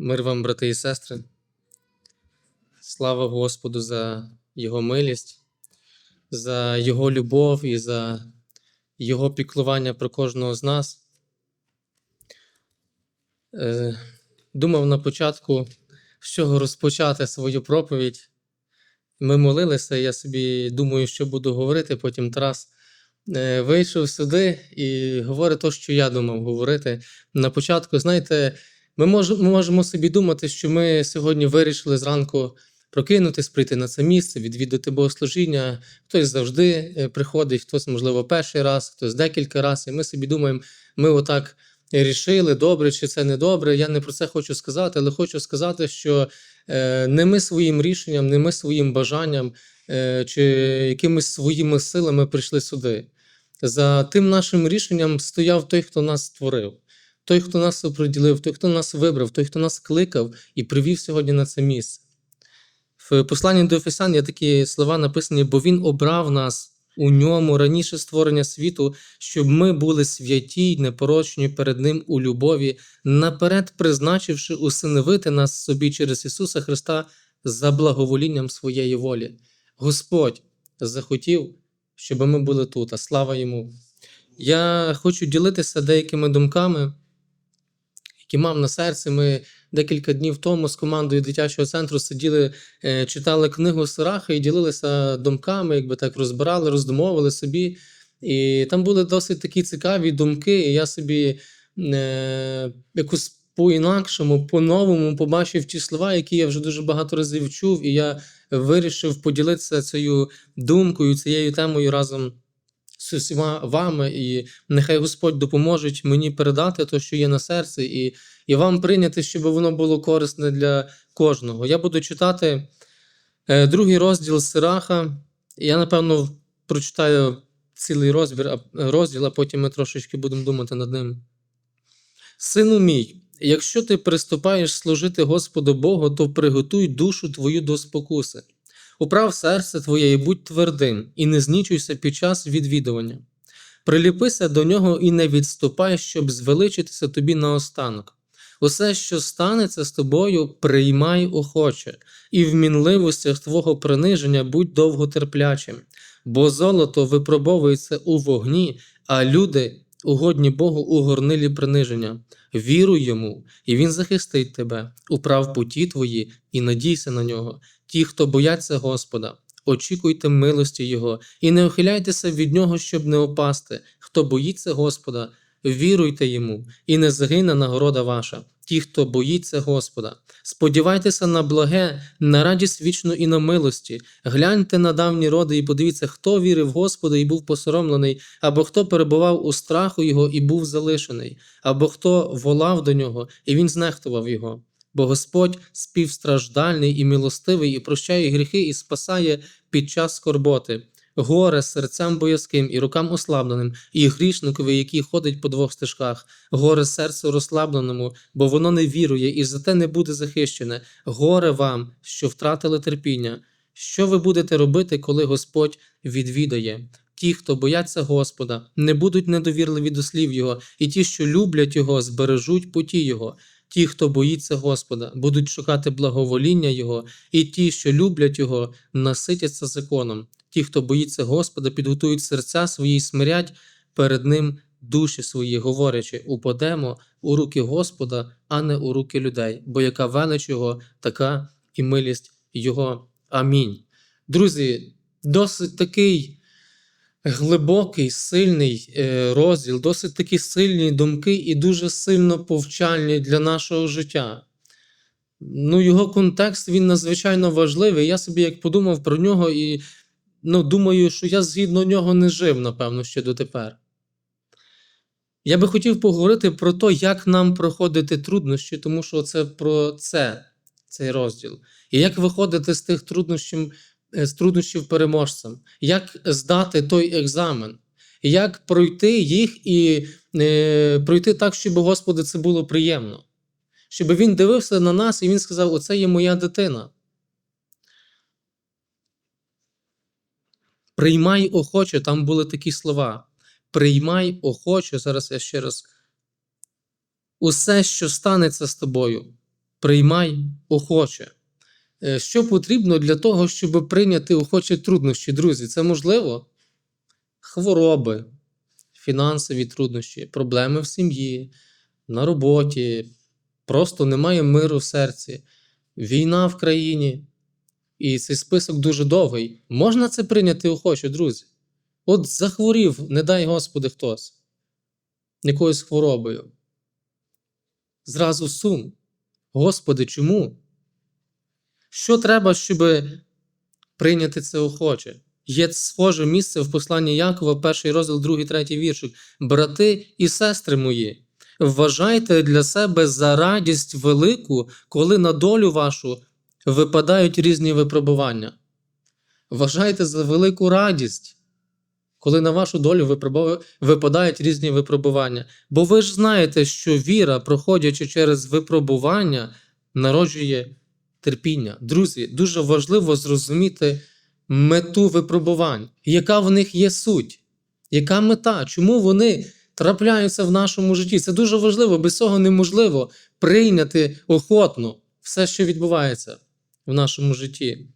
Мир вам, брати і сестри. Слава Господу за Його милість, за Його любов і за Його піклування про кожного з нас. Е, Думав на початку, з чого розпочати свою проповідь. Ми молилися, я собі думаю, що буду говорити. Потім Тарас е, вийшов сюди і говорить те, що я думав говорити. На початку, знаєте, ми, мож, ми можемо собі думати, що ми сьогодні вирішили зранку прокинутись, прийти на це місце, відвідати богослужіння. Хтось завжди е, приходить, хтось, можливо, перший раз, хтось декілька разів. І ми собі думаємо, ми отак рішили, добре чи це не добре. Я не про це хочу сказати, але хочу сказати, що е, не ми своїм рішенням, не ми своїм бажанням е, чи якимись своїми силами прийшли сюди. За тим нашим рішенням стояв той, хто нас створив, той, хто нас оприділив, той, хто нас вибрав, той, хто нас кликав і привів сьогодні на це місце. В посланні до Ефесян є такі слова написані, бо Він обрав нас у ньому раніше створення світу, щоб ми були святі й непорочні перед Ним у любові, наперед призначивши усиновити нас собі через Ісуса Христа за благоволінням своєї волі. Господь захотів, щоб ми були тут, а слава Йому. Я хочу ділитися деякими думками, які мав на серці. Ми декілька днів тому з командою дитячого центру сиділи, е, читали книгу Сираха і ділилися думками, якби так розбирали, роздумовували собі. І там були досить такі цікаві думки, і я собі е, якось по-інакшому, по-новому побачив ті слова, які я вже дуже багато разів чув, і я вирішив поділитися цією думкою, цією темою разом з вами. І нехай Господь допоможе мені передати те, що є на серці, і, і вам прийняти, щоб воно було корисне для кожного. Я буду читати е, другий розділ Сираха. Я, напевно, прочитаю цілий розбір, розділ, а потім ми трошечки будемо думати над ним. Сину мій, якщо ти приступаєш служити Господу Богу, то приготуй душу твою до спокуси. Управ серце твоє і будь твердим, і не знічуйся під час відвідування. Приліпися до нього і не відступай, щоб звеличитися тобі наостанок. Усе, що станеться з тобою, приймай охоче, і в мінливостях твого приниження будь довготерплячим, бо золото випробовується у вогні, а люди, угодні Богу, у горнилі приниження. Віруй йому, і він захистить тебе, управ путі твої, і надійся на нього. Ті, хто бояться Господа, очікуйте милості Його, і не ухиляйтеся від нього, щоб не опасти. Хто боїться Господа, віруйте йому, і не загине нагорода ваша. Ті, хто боїться Господа, сподівайтеся на благе, на радість вічну і на милості. Гляньте на давні роди і подивіться, хто вірив Господа і був посоромлений, або хто перебував у страху його і був залишений, або хто волав до нього, і він знехтував його. Бо Господь співстраждальний і милостивий, і прощає гріхи, і спасає під час скорботи. Горе серцем боязким і рукам ослабленим, і грішникові, який ходить по двох стежках, горе серцю розслабленому, бо воно не вірує і зате не буде захищене. Горе вам, що втратили терпіння. Що ви будете робити, коли Господь відвідає? Ті, хто бояться Господа, не будуть недовірливі до слів Його, і ті, що люблять Його, збережуть путі Його. Ті, хто боїться Господа, будуть шукати благовоління Його, і ті, що люблять Його, наситяться законом. Ті, хто боїться Господа, підготують серця свої і смирять перед Ним душі свої, говорячи, упадемо у руки Господа, а не у руки людей, бо яка велич Його, така і милість Його. Амінь. Друзі, досить такий глибокий, сильний е, розділ, досить такі сильні думки і дуже сильно повчальні для нашого життя. Ну, його контекст він надзвичайно важливий. Я собі як подумав про нього і ну, думаю, що я згідно нього не жив, напевно, ще дотепер. Я би хотів поговорити про те, як нам проходити труднощі, тому що це про це, цей розділ. І як виходити з тих труднощів, з труднощів переможцем, як здати той екзамен, як пройти їх і е, пройти так, щоб Господи це було приємно. Щоб він дивився на нас і він сказав: Оце є моя дитина. Приймай охоче, там були такі слова. Приймай охоче, зараз я ще раз. Усе, що станеться з тобою, приймай охоче. Е, Що потрібно для того, щоб прийняти охочі труднощі, друзі? Це можливо? Хвороби, фінансові труднощі, проблеми в сім'ї, на роботі, просто немає миру в серці, війна в країні. І цей список дуже довгий. Можна це прийняти охоче, друзі? От захворів, не дай Господи, хтось якоюсь хворобою. Зразу сум. Господи, чому? Що треба, щоб прийняти це охоче? Є схоже місце в посланні Якова, перший розділ, другий, третій віршик. Брати і сестри мої, вважайте для себе за радість велику, коли на долю вашу випадають різні випробування. Вважайте за велику радість, коли на вашу долю випадають різні випробування. Бо ви ж знаєте, що віра, проходячи через випробування, народжує терпіння. Друзі, дуже важливо зрозуміти мету випробувань, яка в них є суть, яка мета, чому вони трапляються в нашому житті. Це дуже важливо, без цього неможливо прийняти охотно все, що відбувається в нашому житті.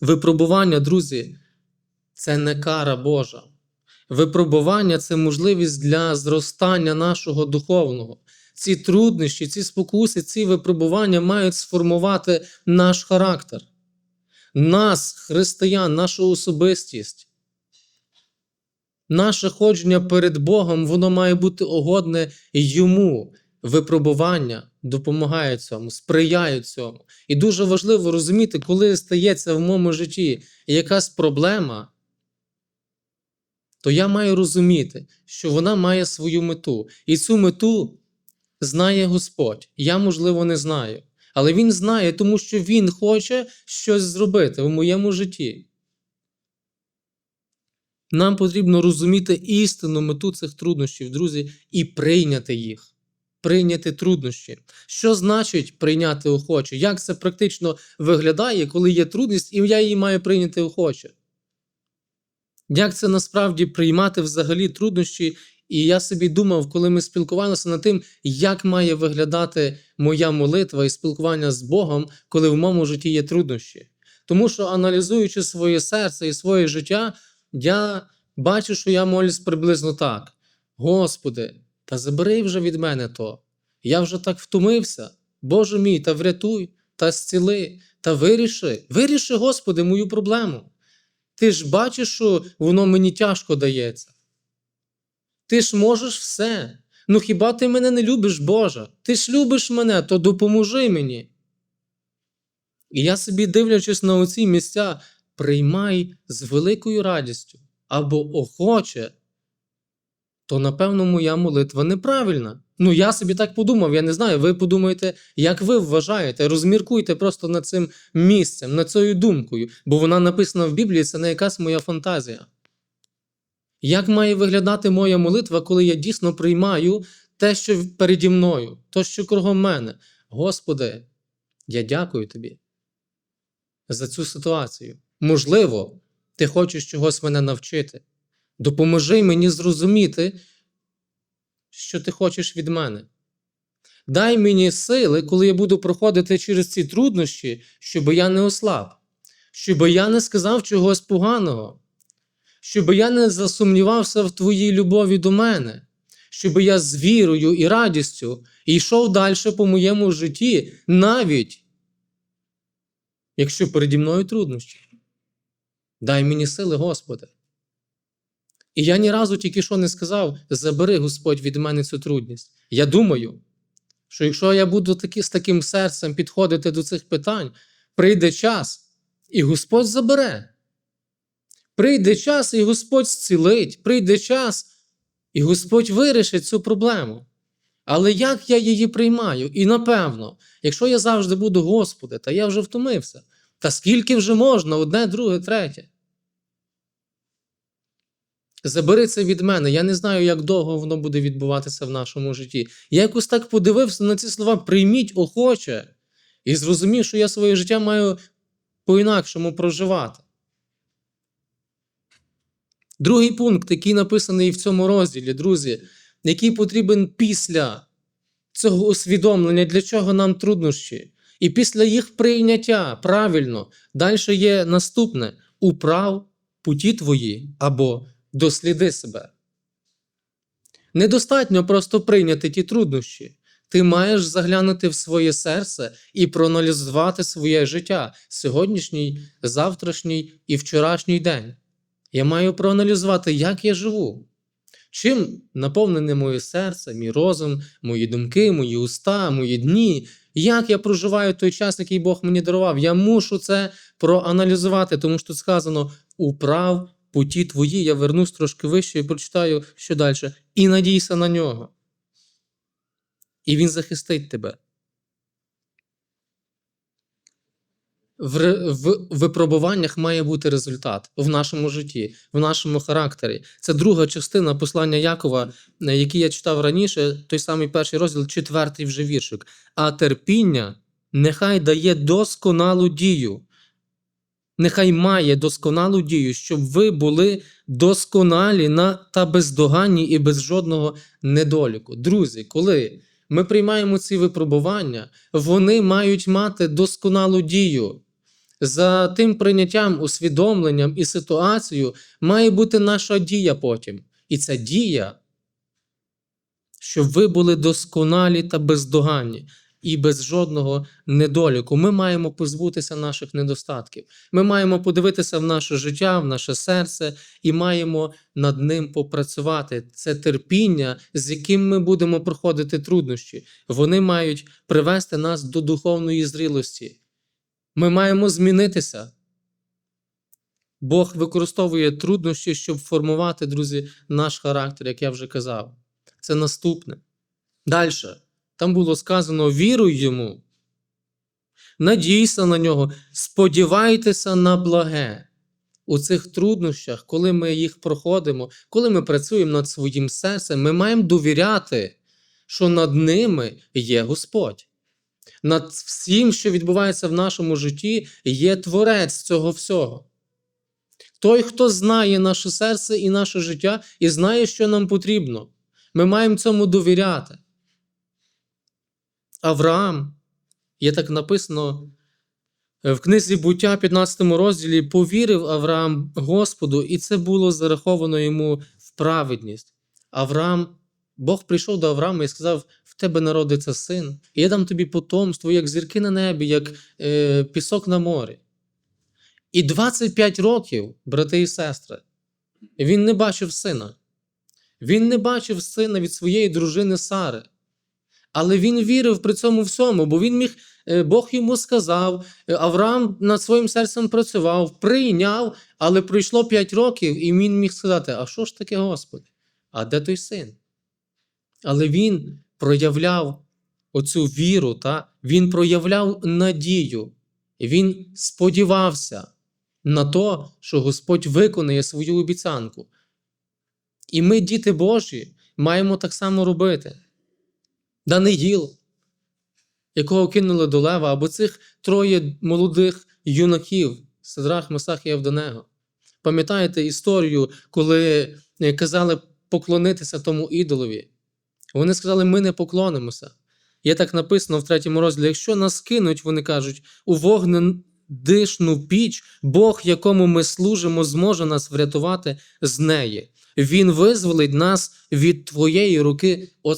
Випробування, друзі, це не кара Божа. Випробування це можливість для зростання нашого духовного. Ці труднощі, ці спокуси, ці випробування мають сформувати наш характер, нас, християн, нашу особистість. Наше ходження перед Богом, воно має бути угодне йому. Випробування допомагають цьому, сприяють цьому. І дуже важливо розуміти, коли стається в моєму житті якась проблема, то я маю розуміти, що вона має свою мету. І цю мету знає Господь. Я, можливо, не знаю. Але Він знає, тому що Він хоче щось зробити в моєму житті. Нам потрібно розуміти істинну мету цих труднощів, друзі, і прийняти їх. Прийняти труднощі. Що значить прийняти охоче? Як це практично виглядає, коли є трудність, і я її маю прийняти охоче? Як це насправді приймати взагалі труднощі? І я собі думав, коли ми спілкувалися над тим, як має виглядати моя молитва і спілкування з Богом, коли в моєму житті є труднощі. Тому що, аналізуючи своє серце і своє життя, я бачу, що я молюсь приблизно так: Господи, та забери вже від мене то. Я вже так втомився. Боже мій, та врятуй, та зціли, та виріши, виріши, Господи, мою проблему. Ти ж бачиш, що воно мені тяжко дається. Ти ж можеш все. Ну хіба ти мене не любиш, Боже? Ти ж любиш мене, то допоможи мені. І я собі, дивлячись на оці місця, приймай з великою радістю або охоче, то напевно моя молитва неправильна. Ну, я собі так подумав, я не знаю. Ви подумаєте, як ви вважаєте, розміркуйте просто над цим місцем, над цією думкою, бо вона написана в Біблії, це не якась моя фантазія. Як має виглядати моя молитва, коли я дійсно приймаю те, що переді мною, то, що кругом мене? Господи, я дякую тобі за цю ситуацію. Можливо, ти хочеш чогось мене навчити. Допоможи мені зрозуміти, що ти хочеш від мене. Дай мені сили, коли я буду проходити через ці труднощі, щоб я не ослаб, щоб я не сказав чогось поганого, щоб я не засумнівався в твоїй любові до мене, щоб я з вірою і радістю йшов далі по моєму житті, навіть якщо переді мною труднощі. Дай мені сили, Господи. І я ні разу тільки що не сказав: забери Господь від мене цю трудність. Я думаю, що якщо я буду таки, з таким серцем підходити до цих питань, прийде час, і Господь забере. Прийде час, і Господь зцілить, прийде час, і Господь вирішить цю проблему. Але як я її приймаю? І напевно, якщо я завжди буду, Господи, та я вже втомився, та скільки вже можна, одне, друге, третє. Забери це від мене. Я не знаю, як довго воно буде відбуватися в нашому житті. Я якось так подивився на ці слова: прийміть охоче, і зрозумів, що я своє життя маю по-інакшому проживати. Другий пункт, який написаний в цьому розділі, друзі, який потрібен після цього усвідомлення, для чого нам труднощі. І після їх прийняття правильно, далі є наступне: управ путі твої або досліди себе. Недостатньо просто прийняти ті труднощі. Ти маєш заглянути в своє серце і проаналізувати своє життя сьогоднішній, завтрашній і вчорашній день. Я маю проаналізувати, як я живу. Чим наповнене моє серце, мій розум, мої думки, мої уста, мої дні, як я проживаю той час, який Бог мені дарував. Я мушу це проаналізувати, тому що сказано управ путі твої. Я вернусь трошки вище і прочитаю що далі. І надійся на нього. І він захистить тебе. В, в випробуваннях має бути результат в нашому житті, в нашому характері. Це друга частина послання Якова, е, який я читав раніше, той самий перший розділ, четвертий вже віршик. А терпіння нехай дає досконалу дію. Нехай має досконалу дію, щоб ви були досконалі на та бездоганні і без жодного недоліку. Друзі, коли ми приймаємо ці випробування, вони мають мати досконалу дію. За тим прийняттям, усвідомленням і ситуацією має бути наша дія потім. І ця дія, щоб ви були досконалі та бездоганні і без жодного недоліку. Ми маємо позбутися наших недостатків. Ми маємо подивитися в наше життя, в наше серце і маємо над ним попрацювати. Це терпіння, з яким ми будемо проходити труднощі. Вони мають привести нас до духовної зрілості. Ми маємо змінитися. Бог використовує труднощі, щоб формувати, друзі, наш характер, як я вже казав. Це наступне. Далі. Там було сказано: віруй йому, надійся на нього, сподівайтеся на благе. У цих труднощах, коли ми їх проходимо, коли ми працюємо над своїм серцем, ми маємо довіряти, що над ними є Господь. Над всім, що відбувається в нашому житті, є Творець цього всього. Той, хто знає наше серце і наше життя, і знає, що нам потрібно. Ми маємо цьому довіряти. Авраам, є так написано в книзі буття, 15 розділі, повірив Авраам Господу, і це було зараховано йому в праведність. Авраам, Бог прийшов до Авраама і сказав: тебе народиться син, і я дам тобі потомство, як зірки на небі, як е, пісок на морі. І 25 років, брати і сестри, він не бачив сина. Він не бачив сина від своєї дружини Сари. Але він вірив при цьому всьому, бо він міг, е, Бог йому сказав, е, Авраам над своїм серцем працював, прийняв, але пройшло 5 років, і він міг сказати: А що ж таке Господь? А де той син? Але він проявляв оцю віру, та? він проявляв надію, він сподівався на те, що Господь виконає свою обіцянку. І ми, діти Божі, маємо так само робити. Даниїл, якого кинули до лева, або цих троє молодих юнаків, Сидрах, Месах і Авдонего. Пам'ятаєте історію, коли е, казали поклонитися тому ідолові? Вони сказали, ми не поклонимося. Є так написано в третьому розділі: якщо нас кинуть, вони кажуть, у вогнедишну піч, Бог, якому ми служимо, зможе нас врятувати з неї. Він визволить нас від твоєї руки, о.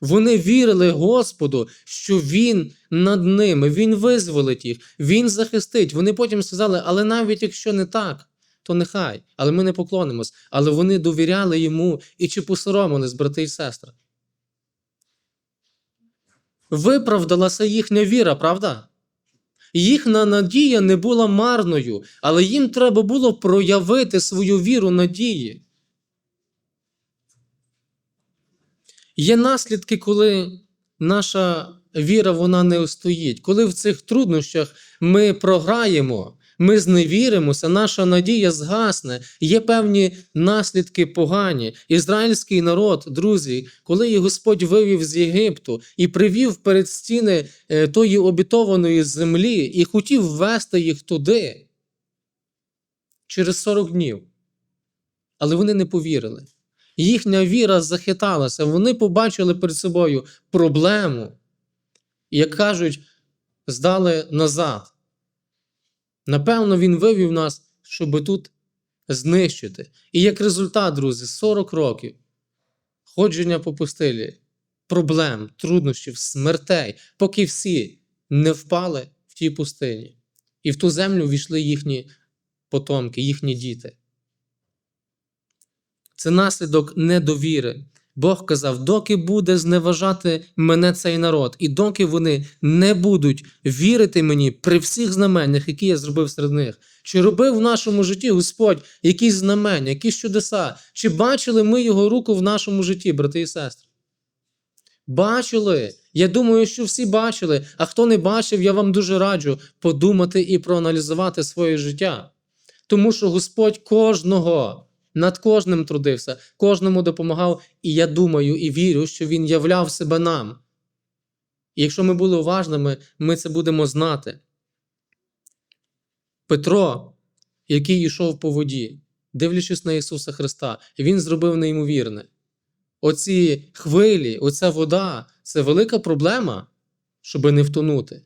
Вони вірили Господу, що Він над ними, Він визволить їх, Він захистить. Вони потім сказали, але навіть якщо не так, то нехай, але ми не поклонимось. Але вони довіряли йому і чи посоромились, брати і сестри. Виправдалася їхня віра, правда? Їхня надія не була марною, але їм треба було проявити свою віру надії. Є наслідки, коли наша віра вона не устоїть. Коли в цих труднощах ми програємо, ми зневіримося, наша надія згасне, є певні наслідки погані. Ізраїльський народ, друзі, коли їх Господь вивів з Єгипту і привів перед стіни е, тої обітованої землі і хотів ввести їх туди через 40 днів. Але вони не повірили їхня віра захиталася, вони побачили перед собою проблему. Як кажуть, здали назад. Напевно, він вивів нас, щоб тут знищити. І як результат, друзі, 40 років ходження по пустелі, проблем, труднощів, смертей, поки всі не впали в тій пустині. І в ту землю війшли їхні потомки, їхні діти. Це наслідок недовіри. Бог казав, доки буде зневажати мене цей народ, і доки вони не будуть вірити мені при всіх знаменнях, які я зробив серед них, чи робив в нашому житті Господь якісь знамення, якісь чудеса, чи бачили ми його руку в нашому житті, брати і сестри? Бачили. Я думаю, що всі бачили. А хто не бачив, я вам дуже раджу подумати і проаналізувати своє життя. Тому що Господь кожного над кожним трудився, кожному допомагав, і я думаю і вірю, що Він являв себе нам. І якщо ми були уважними, ми це будемо знати. Петро, який йшов по воді, дивлячись на Ісуса Христа, він зробив неймовірне. Оці хвилі, оця вода це велика проблема, щоб не втонути.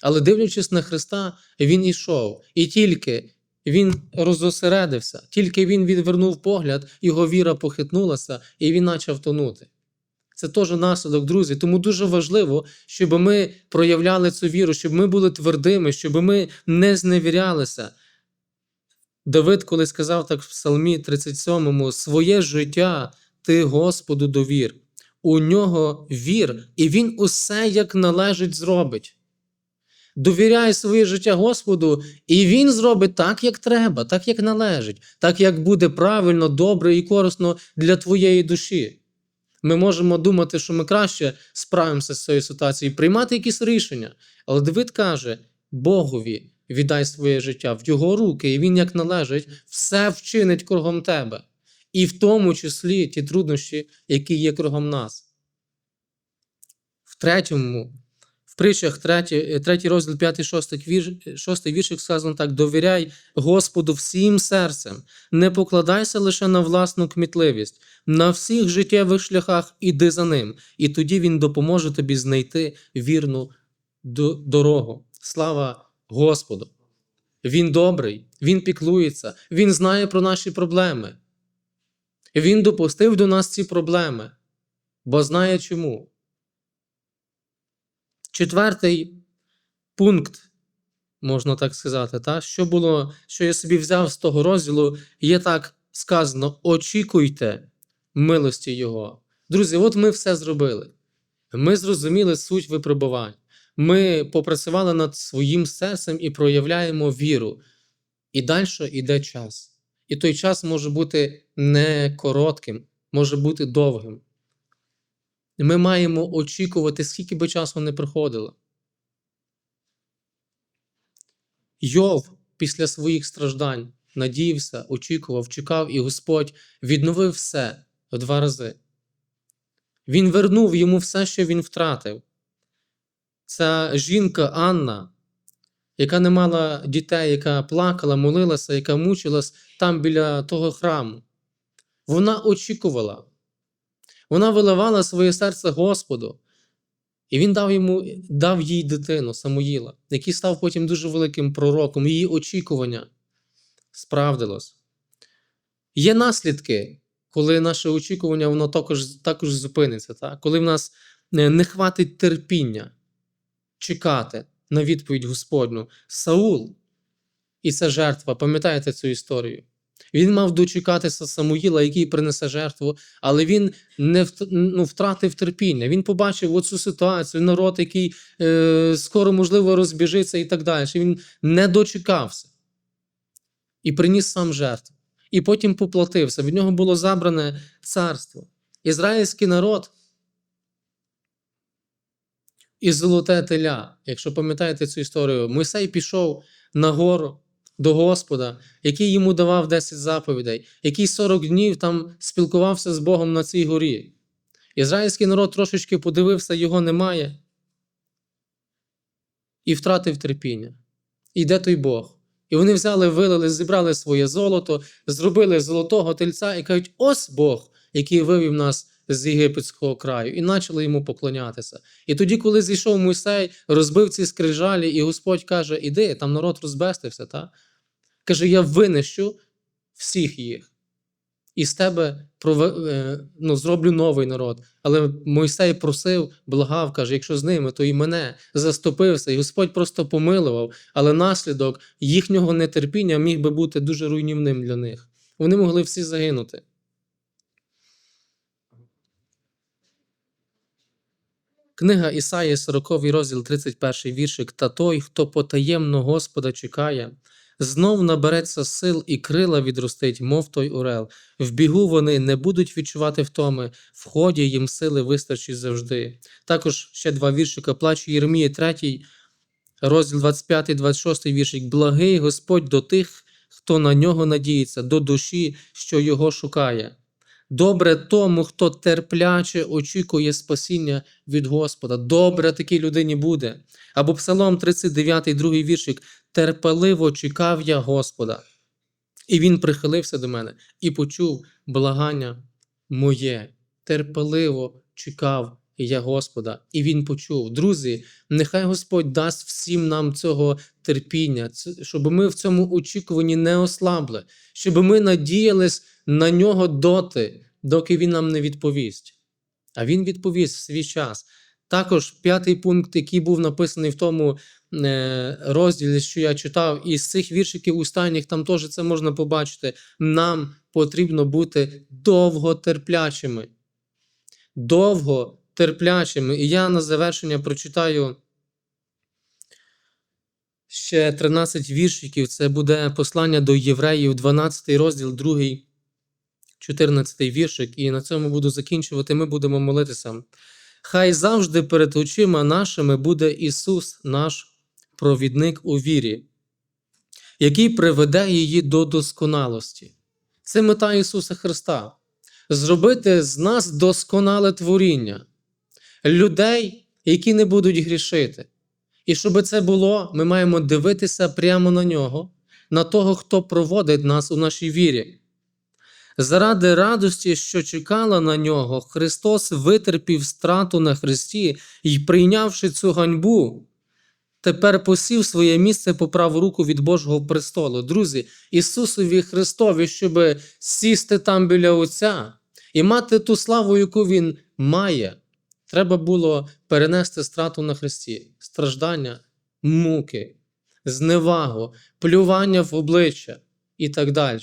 Але дивлячись на Христа, він ішов, і тільки він розосередився, тільки він відвернув погляд, його віра похитнулася, і він почав тонути. Це теж наслідок, друзі. Тому дуже важливо, щоб ми проявляли цю віру, щоб ми були твердими, щоб ми не зневірялися. Давид, коли сказав так в Псалмі 37, своє життя ти Господу довір. У нього вір, і він усе як належить зробить. Довіряй своє життя Господу, і Він зробить так, як треба, так, як належить, так, як буде правильно, добре і корисно для твоєї душі. Ми можемо думати, що ми краще справимося з цією ситуацією, приймати якісь рішення. Але Давид каже: Богові віддай своє життя в його руки, і він, як належить, все вчинить кругом тебе, і в тому числі ті труднощі, які є кругом нас. В третьому, притчах, третій, третій розділ, п'ятий, шостий вірш, шостий віршик сказано так: довіряй Господу всім серцем, не покладайся лише на власну кмітливість, на всіх життєвих шляхах іди за ним, і тоді він допоможе тобі знайти вірну дорогу. Слава Господу! Він добрий, Він піклується, Він знає про наші проблеми. Він допустив до нас ці проблеми, бо знає чому. Четвертий пункт, можна так сказати, та? що було, що я собі взяв з того розділу, є так сказано: очікуйте милості Його. Друзі, от ми все зробили. Ми зрозуміли суть випробувань. Ми попрацювали над своїм серцем і проявляємо віру. І далі йде час. І той час може бути не коротким, може бути довгим. Ми маємо очікувати, скільки би часу не приходило. Йов після своїх страждань надіявся, очікував, чекав, і Господь відновив все в два рази. Він вернув йому все, що він втратив. Ця жінка Анна, яка не мала дітей, яка плакала, молилася, яка мучилась там біля того храму, вона очікувала. Вона виливала своє серце Господу, і він дав йому, дав їй дитину Самуїла, який став потім дуже великим пророком. Її очікування справдилось. Є наслідки, коли наше очікування воно також, також зупиниться, так? коли в нас е, не хватить терпіння чекати на відповідь Господню. Саул і ця жертва, пам'ятаєте цю історію? Він мав дочекатися Самуїла, який принесе жертву, але він не ну, втратив терпіння. Він побачив оцю ситуацію, народ, який е, скоро, можливо, розбіжиться і так далі. Він не дочекався і приніс сам жертву. І потім поплатився. Від нього було забране царство. Ізраїльський народ і золоте теля. Якщо пам'ятаєте цю історію, Мойсей пішов на гору до Господа, який йому давав 10 заповідей, який 40 днів там спілкувався з Богом на цій горі. Ізраїльський народ трошечки подивився, його немає, і втратив терпіння. І той Бог? І вони взяли, вилили, зібрали своє золото, зробили золотого тельця і кажуть: ось Бог, який вивів нас з єгипетського краю і почали йому поклонятися. І тоді, коли зійшов Мойсей, розбив ці скрижалі, і Господь каже: Іди, там народ розбестився. Та? Каже: Я винищу всіх їх. І з тебе е, ну, зроблю новий народ. Але Мойсей просив, благав, каже, якщо з ними, то і мене заступився. І Господь просто помилував, але наслідок їхнього нетерпіння міг би бути дуже руйнівним для них. Вони могли всі загинути. Книга Ісаї, 40 розділ, 31 віршик. Та той, хто потаємно Господа чекає, знов набереться сил і крила відростить, мов той орел. В бігу вони не будуть відчувати втоми, в ході їм сили вистачить завжди. Також ще два віршика. Плач Єремії, 3, розділ 25, 26 віршик. Благий Господь до тих, хто на нього надіється, до душі, що його шукає. Добре тому, хто терпляче очікує спасіння від Господа. Добре такій людині буде. Або Псалом 39, другий віршик. Терпеливо чекав я Господа. І він прихилився до мене і почув благання моє. Терпеливо чекав я Господа, і він почув. Друзі, нехай Господь дасть всім нам цього терпіння, щоб ми в цьому очікуванні не ослабли, щоб ми надіялись на нього доти, доки він нам не відповість. А він відповість в свій час. Також п'ятий пункт, який був написаний в тому розділі, що я читав, і з цих віршиків останніх там теж це можна побачити. Нам потрібно бути довготерплячими. Довготерплячими. І я на завершення прочитаю ще 13 віршиків. Це буде послання до євреїв, 12 розділ, 2, 14 віршик. І на цьому буду закінчувати. Ми будемо молитися. Хай завжди перед очима нашими буде Ісус, наш провідник у вірі, який приведе її до досконалості. Це мета Ісуса Христа зробити з нас досконале творіння, людей, які не будуть грішити. І щоб це було, ми маємо дивитися прямо на нього, на того, хто проводить нас у нашій вірі. Заради радості, що чекала на нього, Христос витерпів страту на Христі і, прийнявши цю ганьбу, тепер посів своє місце по праву руку від Божого престолу. Друзі, Ісусові Христові, щоб сісти там біля Отця і мати ту славу, яку Він має, треба було перенести страту на Христі, страждання, муки, зневагу, плювання в обличчя і так далі.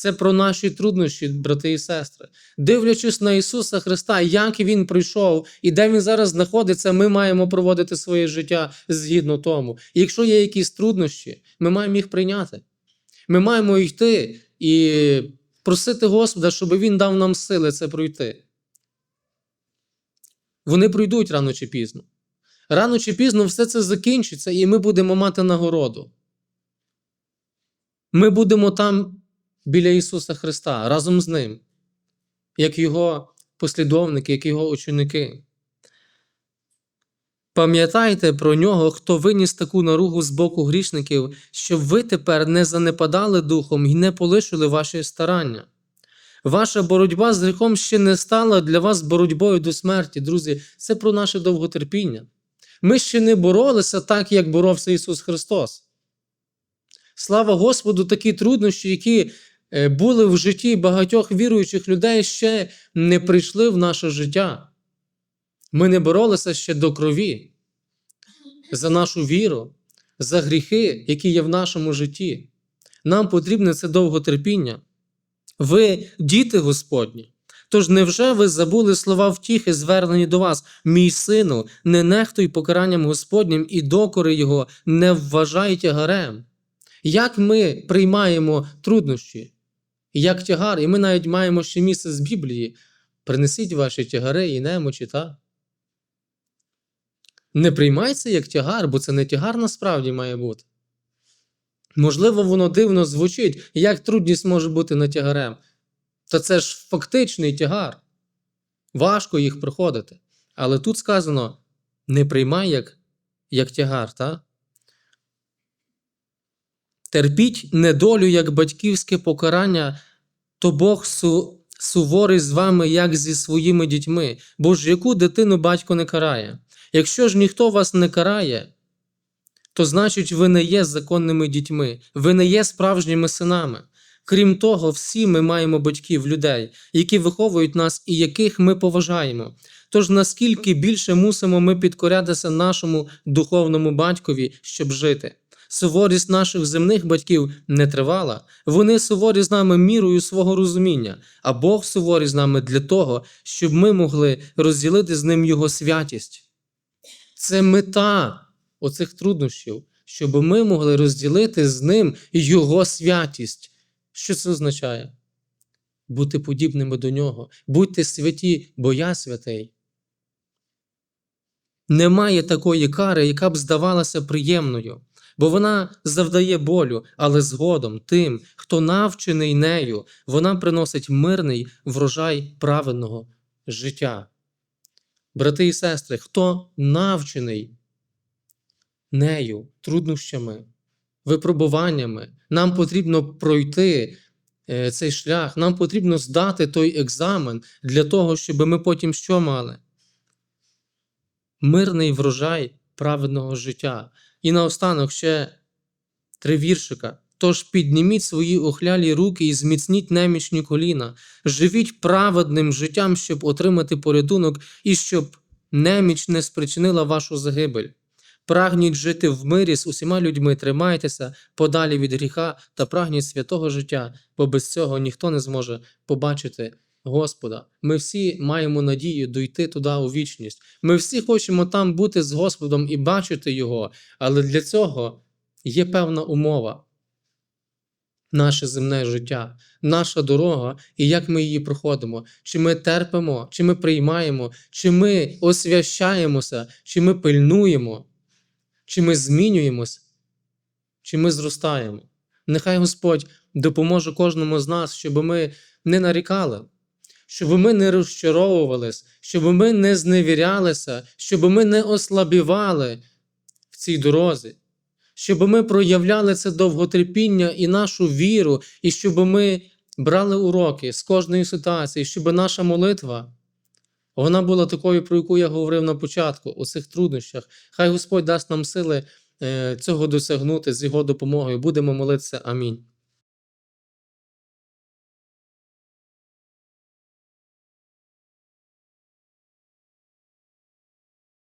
Це про наші труднощі, брати і сестри. Дивлячись на Ісуса Христа, як Він прийшов і де Він зараз знаходиться, ми маємо проводити своє життя згідно тому. І якщо є якісь труднощі, ми маємо їх прийняти. Ми маємо йти і просити Господа, щоб Він дав нам сили це пройти. Вони пройдуть рано чи пізно. Рано чи пізно все це закінчиться, і ми будемо мати нагороду. Ми будемо там біля Ісуса Христа разом з Ним, як Його послідовники, як Його ученики. Пам'ятайте про нього, хто виніс таку наругу з боку грішників, щоб ви тепер не занепадали духом і не полишили ваші старання. Ваша боротьба з гріхом ще не стала для вас боротьбою до смерті, друзі. Це про наше довготерпіння. Ми ще не боролися так, як боровся Ісус Христос. Слава Господу, такі труднощі, які були в житті багатьох віруючих людей, ще не прийшли в наше життя. Ми не боролися ще до крові за нашу віру, за гріхи, які є в нашому житті. Нам потрібне це довготерпіння. Ви діти Господні. Тож невже ви забули слова втіхи, звернені до вас, мій сину, не нехтуй покаранням Господнім і докори його не вважай тягарем? Як ми приймаємо труднощі, як тягар, і ми навіть маємо ще місце з Біблії. Принесіть ваші тягари і немочі, та? Не приймай як тягар, бо це не тягар насправді має бути. Можливо, воно дивно звучить, як трудність може бути не тягарем. Та це ж фактичний тягар. Важко їх проходити. Але тут сказано: не приймай як, як тягар, та? Терпіть недолю як батьківське покарання, то Бог су, суворий з вами, як зі своїми дітьми, бо ж яку дитину батько не карає. Якщо ж ніхто вас не карає, то значить ви не є законними дітьми, ви не є справжніми синами. Крім того, всі ми маємо батьків, людей, які виховують нас і яких ми поважаємо. Тож наскільки більше мусимо ми підкорятися нашому духовному батькові, щоб жити? Суворість наших земних батьків не тривала, вони суворі з нами мірою свого розуміння, а Бог суворий з нами для того, щоб ми могли розділити з ним Його святість. Це мета оцих труднощів, щоб ми могли розділити з ним Його святість. Що це означає? Бути подібними до нього. Будьте святі, бо я святий. Немає такої кари, яка б здавалася приємною, бо вона завдає болю, але згодом тим, хто навчений нею, вона приносить мирний врожай праведного життя. Брати і сестри, хто навчений нею, труднощами, випробуваннями, нам потрібно пройти е, цей шлях, нам потрібно здати той екзамен для того, щоб ми потім що мали? Мирний врожай праведного життя. І наостанок ще три віршика. Тож підніміть свої охлялі руки і зміцніть немічні коліна, живіть праведним життям, щоб отримати порятунок і щоб неміч не спричинила вашу загибель. Прагніть жити в мирі з усіма людьми, тримайтеся подалі від гріха та прагніть святого життя, бо без цього ніхто не зможе побачити Господа. Ми всі маємо надію дойти туди у вічність. Ми всі хочемо там бути з Господом і бачити Його, але для цього є певна умова. Наше земне життя, наша дорога і як ми її проходимо, чи ми терпимо, чи ми приймаємо, чи ми освящаємося, чи ми пильнуємо, чи ми змінюємось, чи ми зростаємо. Нехай Господь допоможе кожному з нас, щоб ми не нарікали, щоб ми не розчаровувались, щоб ми не зневірялися, щоб ми не ослабівали в цій дорозі, щоб ми проявляли це довготерпіння і нашу віру, і щоб ми брали уроки з кожної ситуації, щоб наша молитва. Вона була такою, про яку я говорив на початку, у цих труднощах. Хай Господь дасть нам сили е, цього досягнути з його допомогою. Будемо молитися. Амінь.